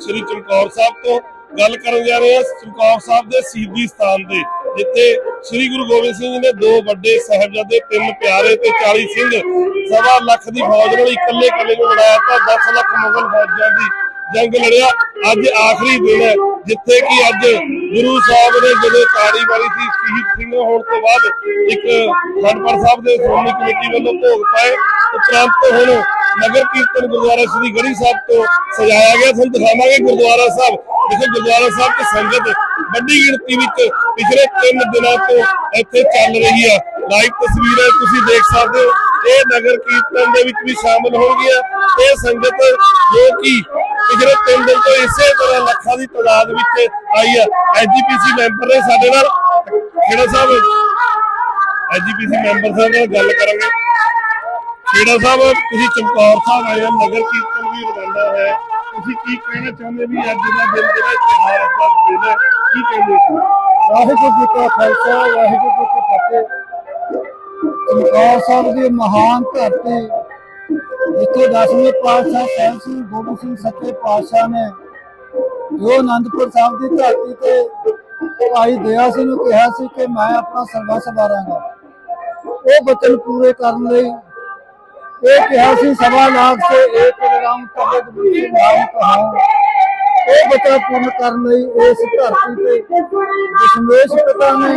ਸ੍ਰੀ ਚਮਕੌਰ ਸਾਹਿਬ ਤੋਂ ਗੱਲ ਕਰਨ ਜਾ ਰਹੇ ਹਾਂ। ਚਮਕੌਰ ਸਾਹਿਬ ਦੇ ਸ਼ਹੀਦੀ ਸਥਾਨ ਦੇ ਜਿੱਥੇ ਸ੍ਰੀ ਗੁਰੂ ਗੋਬਿੰਦ ਸਿੰਘ ਜੀ ਨੇ ਦੋ ਵੱਡੇ ਸਾਹਿਬਜ਼ਾਦੇ, ਤਿੰਨ ਪਿਆਰੇ ਤੇ 40 ਸਿੰਘ, ਸਵਾ ਲੱਖ ਦੀ ਫੌਜ ਨਾਲ ਇਕੱਲੇ ਇਕੱਲੇ ਨੂੰ ਲੜਾਇਆ ਤਾਂ 10 ਲੱਖ ਮੁਗਲ ਫੌਜਾਂ ਦੀ ਜੰਗ ਲੜਿਆ। ਅੱਜ ਆਖਰੀ ਦਿਨ ਹੈ, ਜਿੱਥੇ ਕਿ ਅੱਜ ਗੁਰੂ ਸਾਹਿਬ ਨੇ ਜਦੋਂ ਤਾੜੀ ਵਾਲੀ ਸੀ, ਸ਼ਹੀਦ ਸਿੰਘ ਹੋਣ ਤੋਂ ਬਾਅਦ ਇੱਕ ਖੰਡਪੜ ਸਾਹਿਬ ਦੇ ਸ਼੍ਰੋਮਣੀ ਕਮੇਟੀ ਵੱਲੋਂ ਭੋਗ ਪਾਏ। ਉਪਰੰਤ ਹੁਣ ਨਗਰ ਕੀਰਤਨ ਗੁਰਦੁਆਰਾ ਸ੍ਰੀ ਗੜੀ ਸਾਹਿਬ ਤੋਂ ਸਜਾਇਆ ਗਿਆ। ਤੁਹਾਨੂੰ ਦਿਖਾਵਾਂਗੇ ਗੁਰਦੁਆਰਾ ਸਾਹਿਬ। ਜਿੱਥੇ ਗੁਰਦੁਆਰਾ ਸਾਹਿਬ ਦੀ ਸੰਗਤ ਵੱਡੀ ਗਿਣਤੀ ਵਿੱਚ ਪਿਛਲੇ 3 ਦਿਨਾਂ ਤੋਂ ਇੱਥੇ ਚੱਲ ਰਹੀ ਹੈ ਲਾਈਵ ਤਸਵੀਰਾਂ ਤੁਸੀਂ ਦੇਖ ਸਕਦੇ ਹੋ। ਇਹ ਨਗਰ ਕੀਰਤਨ ਦੇ ਵਿੱਚ ਵੀ ਸ਼ਾਮਲ ਹੋਣਗੀਆਂ ਇਹ ਸੰਗਤ ਜੋ ਕਿ ਪਿਛਲੇ 3 ਦਿਨ ਤੋਂ ਇਸੇ ਤਰ੍ਹਾਂ ਲੱਖਾਂ ਦੀ ਤਾਦਾਦ ਵਿੱਚ ਆਈ ਹੈ ਐਜੀਪੀਸੀ ਮੈਂਬਰ ਨੇ ਸਾਡੇ ਨਾਲ, ਖੇੜਾ ਸਾਹਿਬ ਐਜੀਪੀਸੀ ਮੈਂਬਰ ਸਾਹਿਬ ਨਾਲ ਗੱਲ ਕਰਾਂਗੇ। ਖੇੜਾ ਸਾਹਿਬ, ਤੁਸੀਂ ਚਮਕੌਰ ਸਾਹਿਬ ਆਏ ਹੋ, ਨਗਰ ਕੀਰਤਨ ਵੀ ਰਵਾਨਾ ਹੈ। ਤੁਸੀਂ ਕੀ ਕਹਿਣਾ ਚਾਹੁੰਦੇ ਵੀ ਅੱਜ ਦਾ ਦਿਨ ਜਿਹੜਾ ਤਿਉਹਾਰ ਦਾ ਦਿਨ ਹੈ, ਕੀ ਕਹਿੰਦੇ ਹੋ? ਵਾਹਿਗੁਰੂ ਜੀ ਕਾ ਖਾਲਸਾ, ਵਾਹਿਗੁਰੂ ਜੀ ਕੀ ਫਤਿਹ। ਚਮਕੌਰ ਸਾਹਿਬ ਦੀ ਮਹਾਨ ਧਰਤੀ, ਜਿੱਥੇ ਦਸਵੇਂ ਪਾਤਸ਼ਾਹ ਸਾਹਿਬ ਸ੍ਰੀ ਗੋਬਿੰਦ ਸਿੰਘ ਸੱਚੇ ਪਾਤਸ਼ਾਹ ਨੇ ਜੋ ਆਨੰਦਪੁਰ ਸਾਹਿਬ ਦੀ ਧਰਤੀ ਤੇ ਭਾਈ ਦਇਆ ਸਿੰਘ ਨੂੰ ਕਿਹਾ ਸੀ ਕਿ ਮੈਂ ਆਪਣਾ ਸਰਵਸ ਵਾਰਾਂਗਾ। ਉਹ ਬਚਨ ਪੂਰੇ ਕਰਨ ਲਈ ਇਹ ਕਿਹਾ ਸੀ ਸਵਾ ਲਾਖ ਸੇ ਇੱਕ ਰਾਮ ਤਬਦ ਬੁਝੇ ਨਾਮ ਪੂਰਨ ਕਰਨ ਲਈ ਇਸ ਧਰਤੀ ਤੇ ਦਸ਼ਮੇਸ਼ ਪਿਤਾ ਨੇ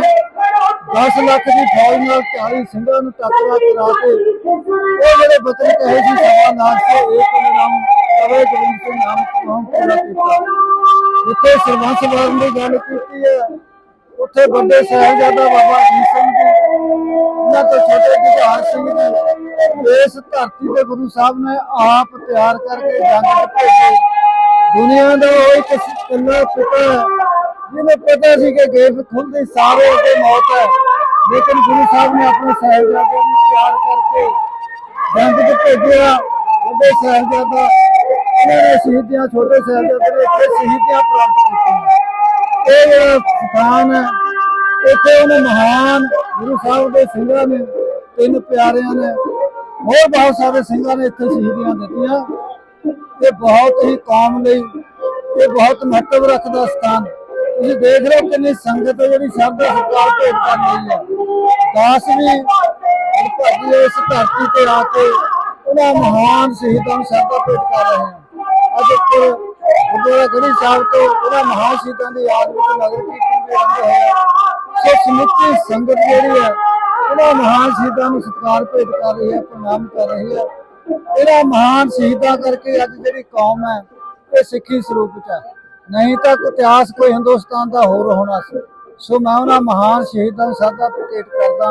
10 ਲੱਖ ਦੀ ਫੌਜ ਨਾਲ 40 ਸਿੰਘਾਂ ਨੂੰ ਟੱਕਰਾ ਕਰਾ ਕੇ, ਉਹ ਜਿਹੜੇ ਬਚਨ ਕਹੇ ਸੀ ਸਵਾ ਲਾਖ ਸੇ ਇੱਕ ਰਾਮ ਤਬਦ ਬੁਝੇ ਨਾਮ ਕਹਾਉ ਪੂਰਾ ਕੀਤਾ। ਜਿੱਥੇ ਸਰਵੰਸ ਵਾਰਨ ਦੀ ਗੱਲ ਕੀਤੀ ਹੈ, ਉੱਥੇ ਵੱਡੇ ਸਾਹਿਬਜ਼ਾਦਾ ਬਾਬਾ ਅਜੀਤ ਸਿੰਘ ਜੀ ਉਹਨਾਂ ਤੋਂ ਛੋਟੇ ਜੁਝਾਰ ਸਿੰਘ ਜੀ ਇਸ ਧਰਤੀ ਤੇ ਗੁਰੂ ਸਾਹਿਬ ਨੇ ਆਪ ਤਿਆਰ ਕਰਕੇ ਜੰਗ ਭੇਜੇ ਦੁਨੀਆ ਦਾ ਉਹ ਇੱਕ ਇਕੱਲਾ ਪਿਤਾ ਹੈ ਪਤਾ ਸੀ ਕਿ ਗੇਟ ਖੁੱਲਦੀ ਸਾਰੇ ਅੱਗੇ ਮੌਤ ਹੈ। ਲੇਕਿਨ ਗੁਰੂ ਸਾਹਿਬ ਨੇ ਆਪਣੇ ਸਾਹਿਬਜ਼ਾਦਿਆਂ ਨੂੰ ਤਿਆਰ ਕਰਕੇ ਜੰਗ ਚ ਭੇਜਿਆ। ਵੱਡੇ ਸਾਹਿਬਜ਼ਾਦਾ ਉਹਨਾਂ ਨੇ ਸ਼ਹੀਦੀਆਂ, ਛੋਟੇ ਸਾਹਿਬਜ਼ਾਦੇ ਨੇ ਇੱਥੇ ਸ਼ਹੀਦੀਆਂ ਪ੍ਰਾਪਤ ਕੀਤੀਆਂ। ਇਹ ਜਿਹੜਾ ਸਥਾਨ ਹੈ, ਇੱਥੇ ਉਹਨੇ ਮਹਾਨ ਗੁਰੂ ਸਾਹਿਬ ਦੇ ਸਿੰਘਾਂ ਨੇ, ਤਿੰਨ ਪਿਆਰਿਆਂ ਨੇ ਹੋਰ ਬਹੁਤ ਸਾਰੇ ਸਿੰਘਾਂ ਨੇ ਇੱਥੇ ਸ਼ਹੀਦੀਆਂ ਦਿੱਤੀਆਂ। ਇਹ ਬਹੁਤ ਹੀ ਕੌਮ ਲਈ, ਇਹ ਬਹੁਤ ਮਹੱਤਵ ਰੱਖਦਾ ਸਥਾਨ। ਤੁਸੀਂ ਦੇਖ ਰਹੇ ਹੋ ਕਿੰਨੀ ਸੰਗਤ ਜਿਹੜੀ ਸਭ ਦਾ ਭੇਟ ਕਰ ਰਹੀ ਹੈ। ਦਾਸ ਵੀ ਭਾਜੀ ਇਸ ਧਰਤੀ ਤੇ ਆ ਕੇ। ਉਹਨਾਂ ਮਹਾਨ ਸ਼ਹੀਦਾਂ ਨੂੰ ਸਰਦਾ ਭੇਟ ਕਰ ਰਹੇ ਹਨ। ਅੱਜ ਇੱਥੇ ਗੁਰਦੁਆਰਾ ਗੜੀ ਸਾਹਿਬ ਤੋਂ ਉਹਨਾਂ ਮਹਾਨ ਸ਼ਹੀਦਾਂ ਦੀ ਯਾਦ ਵਿੱਚ ਨਗਰ ਕੀਰਤਨ ਵੀ ਆਰੰਭ ਹੋਇਆ ਸੋ ਸਮੁੱਚੀ ਸੰਗਤ ਜਿਹੜੀ ਹੈ ਉਹਨਾਂ ਮਹਾਨ ਸ਼ਹੀਦਾਂ ਨੂੰ ਸਤਿਕਾਰ ਭੇਟ ਕਰ ਰਹੀ ਹੈ ਪ੍ਰਣਾਮ ਕਰ ਰਹੀ ਹੈ ਇਹਨਾਂ ਮਹਾਨ ਸ਼ਹੀਦਾਂ ਕਰਕੇ ਅੱਜ ਜਿਹੜੀ ਕੌਮ ਹੈ, ਇਹ ਸਿੱਖੀ ਸਰੂਪ ਵਿੱਚ ਹੈ। ਨਹੀਂ ਤਾਂ ਇਤਿਹਾਸ ਕੋਈ ਹਿੰਦੁਸਤਾਨ ਦਾ ਹੋਰ ਹੋਣਾ ਸੀ। ਸੋ ਮੈਂ ਉਹਨਾਂ ਮਹਾਨ ਸ਼ਹੀਦਾਂ ਨੂੰ ਸਰਦਾ ਭੇਟ ਕਰਦਾ,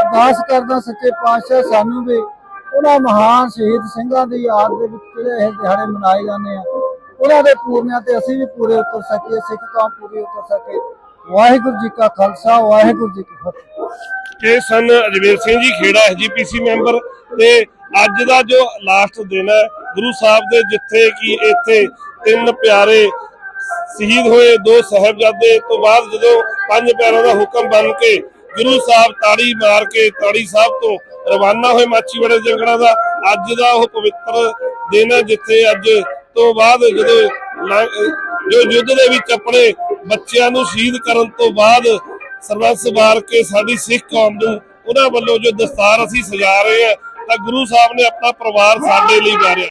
ਅਰਦਾਸ ਕਰਦਾ, ਸੱਚੇ ਪਾਤਸ਼ਾਹ ਸਾਨੂੰ ਵੀ ਉਹਨਾਂ ਮਹਾਨ ਸ਼ਹੀਦ ਸਿੰਘਾਂ ਦੀ ਯਾਦ ਦੇ ਵਿੱਚ ਜਿਹੜੇ ਇਹ ਦਿਹਾੜੇ ਮਨਾਏ ਜਾਂਦੇ ਆ, ਉਹਨਾਂ ਦੇ ਪੂਰਨਿਆਂ ਤੇ ਅਸੀਂ ਵੀ ਪੂਰੇ ਉਤਰ ਸਕੀਏ, ਸਿੱਖ ਕੌਮ ਪੂਰੀ ਉਤਰ ਸਕੇ। ਵਾਹਿਗੁਰੂ ਜੀ ਕਾ ਖਾਲਸਾ, ਵਾਹਿਗੁਰੂ ਜੀ ਕੀ ਫਤਿਹ। ਇਹ ਸਨ। ਅਜਵੇਰ ਸਿੰਘ ਜੀ ਖੇੜਾ ਐਜੀਪੀਸੀ ਮੈਂਬਰ ਤੇ ਅੱਜ ਦਾ ਜੋ ਲਾਸਟ ਦਿਨ ਹੈ, ਗੁਰੂ ਸਾਹਿਬ ਦੇ ਜਿੱਥੇ ਕਿ ਇੱਥੇ ਤਿੰਨ ਪਿਆਰੇ ਸ਼ਹੀਦ ਹੋਏ, ਦੋ ਸਾਹਿਬਜ਼ਾਦੇ, ਤੋਂ ਬਾਅਦ ਜਦੋਂ ਪੰਜ ਪਿਆਰਿਆਂ ਦਾ ਹੁਕਮ ਬਣ ਕੇ ਗੁਰੂ ਸਾਹਿਬ ਤਾੜੀ ਮਾਰ ਕੇ ਤਾੜੀ ਸਾਹਿਬ ਤੋਂ ਰਵਾਨਾ ਹੋਏ ਮਾਚੀਵਾੜੇ ਜੰਗਲਾਂ ਦਾ, ਅੱਜ ਦਾ ਉਹ ਪਵਿੱਤਰ ਦਿਨ ਹੈ ਜਿੱਥੇ ਅੱਜ ਤੋਂ ਬਾਅਦ ਜਦੋਂ ਜੋ ਯੁੱਧ ਦੇ ਵਿੱਚ ਆਪਣੇ ਬੱਚਿਆਂ ਨੂੰ ਸ਼ਹੀਦ ਕਰਨ ਤੋਂ ਬਾਅਦ ਸਰਬੱਤ ਵਾਰ ਕੇ ਸਾਡੀ ਸਿੱਖ ਕੌਮ ਨੂੰ ਉਹਨਾਂ ਵੱਲੋਂ ਜੋ ਦਸਤਾਰ ਅਸੀਂ ਸਜਾ ਰਹੇ ਹਾਂ, ਤਾਂ ਗੁਰੂ ਸਾਹਿਬ ਨੇ ਆਪਣਾ ਪਰਿਵਾਰ ਸਾਡੇ ਲਈ ਵਾਰਿਆ